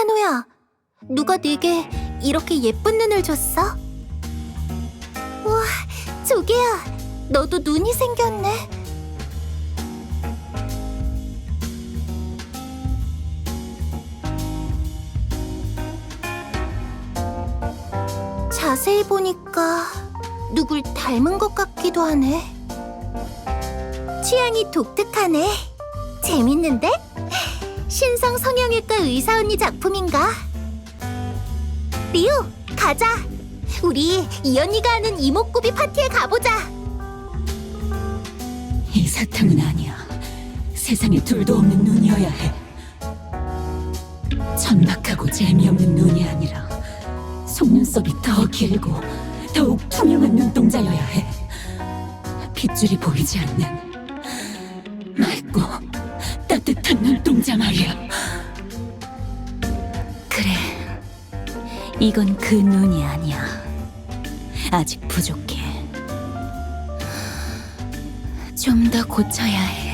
찬호야, 누가 내게 이렇게 예쁜 눈을 줬어? 우와, 조개야, 너도 눈이 생겼네. 자세히 보니까 누굴 닮은 것 같기도 하네. 취향이 독특하네. 재밌는데? 신성 성형외과 의사 언니 작품인가? 리우, 가자. 우리 이 언니가 하는 이목구비 파티에 가보자. 이 사탕은 아니야. 세상에 둘도 없는 눈이어야 해. 천박하고 재미없는 눈이 아니라 속눈썹이 더 길고 더욱 투명한 눈동자여야 해. 핏줄이 보이지 않는 맑고 눈동자 말이야. 그래, 이건 그 눈이 아니야. 아직 부족해. 좀 더 고쳐야 해.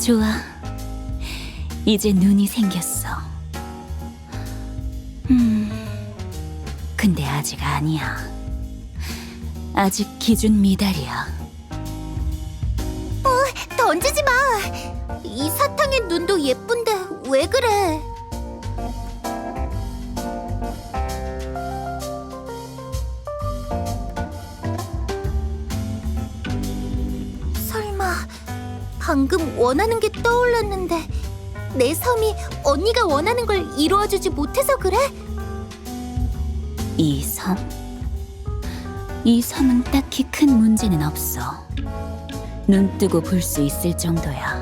좋아. 이제 눈이 생겼어. 음. 근데 아직 아니야. 아직 기준 미달이야. 던지지 마. 이 사탕의 눈도 예쁜데 왜 그래? 방금 원하는 게 떠올랐는데 내 섬이 언니가 원하는 걸 이루어주지 못해서 그래? 이 섬? 이 섬은 딱히 큰 문제는 없어. 눈 뜨고 볼 수 있을 정도야.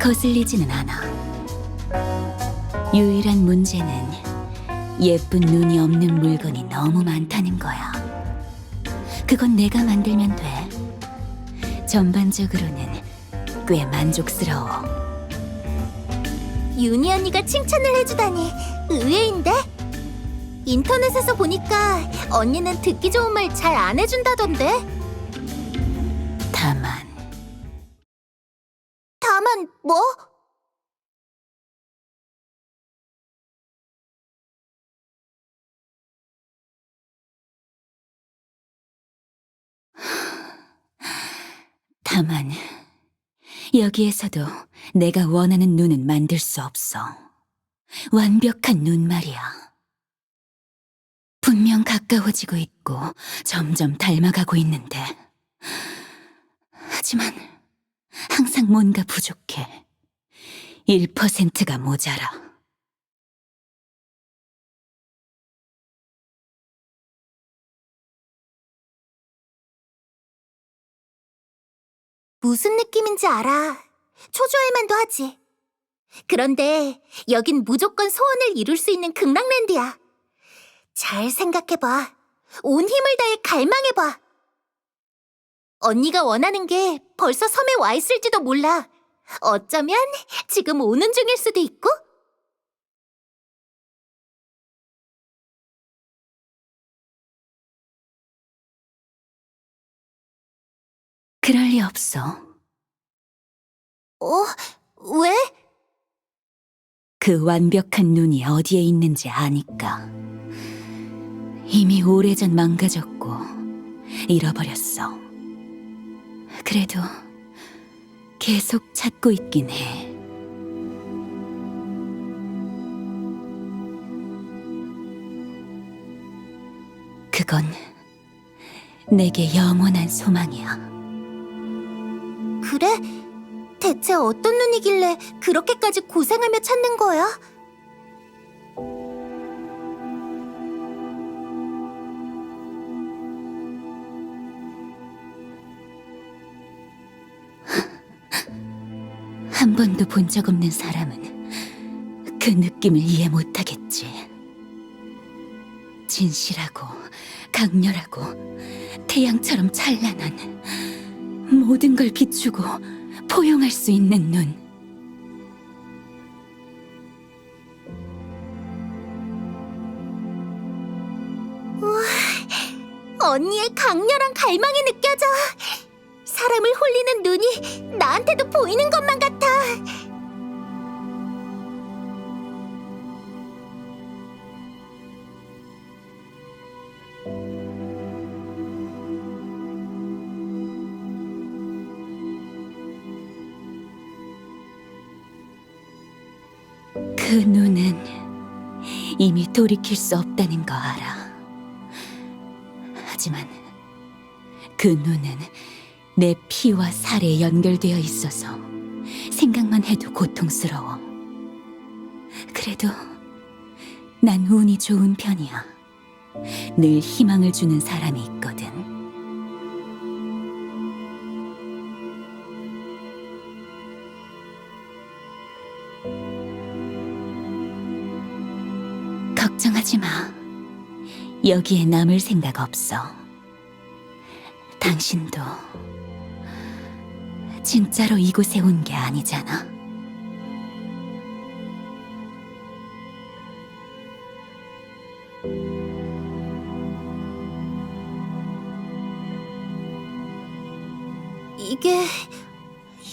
거슬리지는 않아. 유일한 문제는 예쁜 눈이 없는 물건이 너무 많다는 거야. 그건 내가 만들면 돼. 전반적으로는 꽤 만족스러워. 윤희 언니가 칭찬을 해주다니 의외인데? 인터넷에서 보니까 언니는 듣기 좋은 말 잘 안 해준다던데? 다만 다만 뭐? 다만 여기에서도 내가 원하는 눈은 만들 수 없어. 완벽한 눈 말이야. 분명 가까워지고 있고 점점 닮아가고 있는데 하지만 항상 뭔가 부족해. 1%가 모자라. 무슨 느낌인지 알아. 초조할 만도 하지. 그런데 여긴 무조건 소원을 이룰 수 있는 극락랜드야. 잘 생각해봐. 온 힘을 다해 갈망해봐. 언니가 원하는 게 벌써 섬에 와 있을지도 몰라. 어쩌면 지금 오는 중일 수도 있고? 그럴 리 없어. 어? 왜? 그 완벽한 눈이 어디에 있는지 아니까. 이미 오래전 망가졌고 잃어버렸어. 그래도 계속 찾고 있긴 해. 그건 내게 영원한 소망이야. 그래? 대체 어떤 눈이길래 그렇게까지 고생하며 찾는 거야? 한 번도 본 적 없는 사람은 그 느낌을 이해 못하겠지. 진실하고 강렬하고 태양처럼 찬란한 모든 걸 비추고 포용할 수 있는 눈. 언니의 강렬한 갈망이 느껴져. 사람을 홀리는 눈이 나한테도 보이는 것만 같아. 그 눈은 이미 돌이킬 수 없다는 거 알아. 하지만 그 눈은 내 피와 살에 연결되어 있어서 생각만 해도 고통스러워. 그래도 난 운이 좋은 편이야. 늘 희망을 주는 사람이 있거든. 걱정하지 마. 여기에 남을 생각 없어. 당신도 진짜로 이곳에 온 게 아니잖아. 이게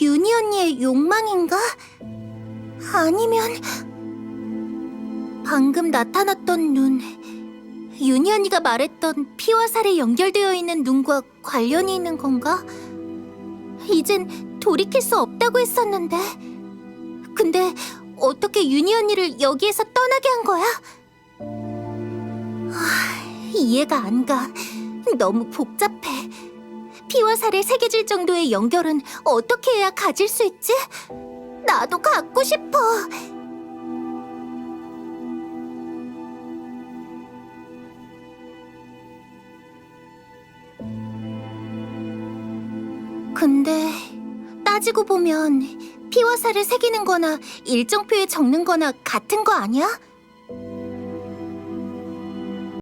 유니 언니의 욕망인가? 아니면 방금 나타났던 눈 유니 언니가 말했던 피와 살에 연결되어 있는 눈과 관련이 있는 건가? 이젠 돌이킬 수 없다고 했었는데 근데 어떻게 유니 언니를 여기에서 떠나게 한 거야? 하, 이해가 안 가. 너무 복잡해. 피와 살에 새겨질 정도의 연결은 어떻게 해야 가질 수 있지? 나도 갖고 싶어. 근데 따지고 보면 피와 살을 새기는 거나 일정표에 적는 거나 같은 거 아니야?